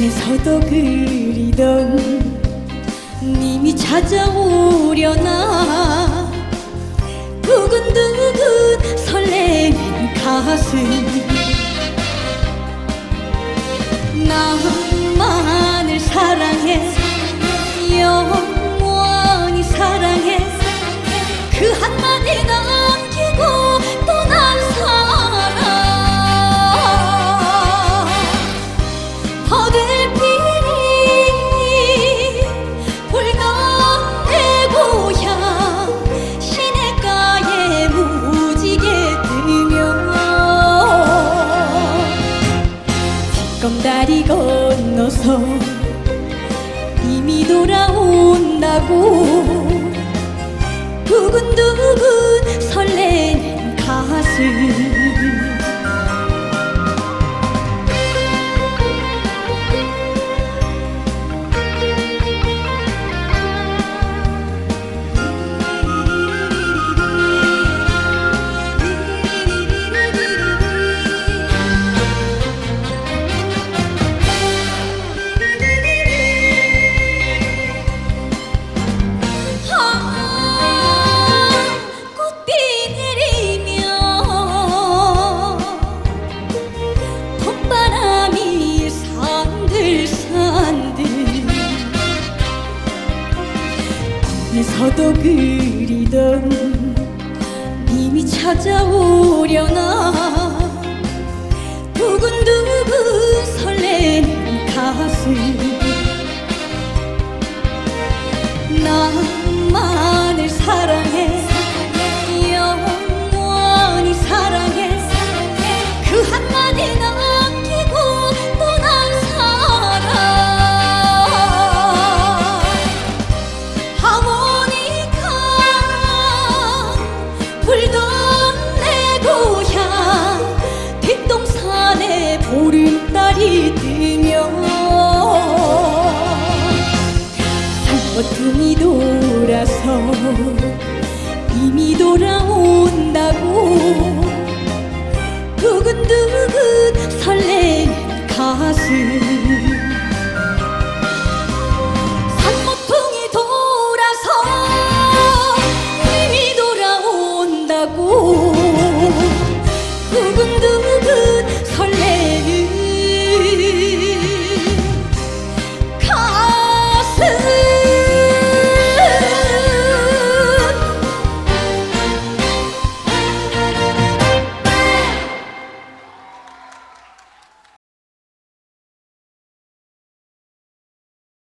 내 서도 그리던 님이 찾아오려나? 두근두근 설레는 가슴. 나만을 사랑해. 영 다리 건너서 저도 그리던 님이 찾아오려나? 두근두근 설레는 이미 돌아온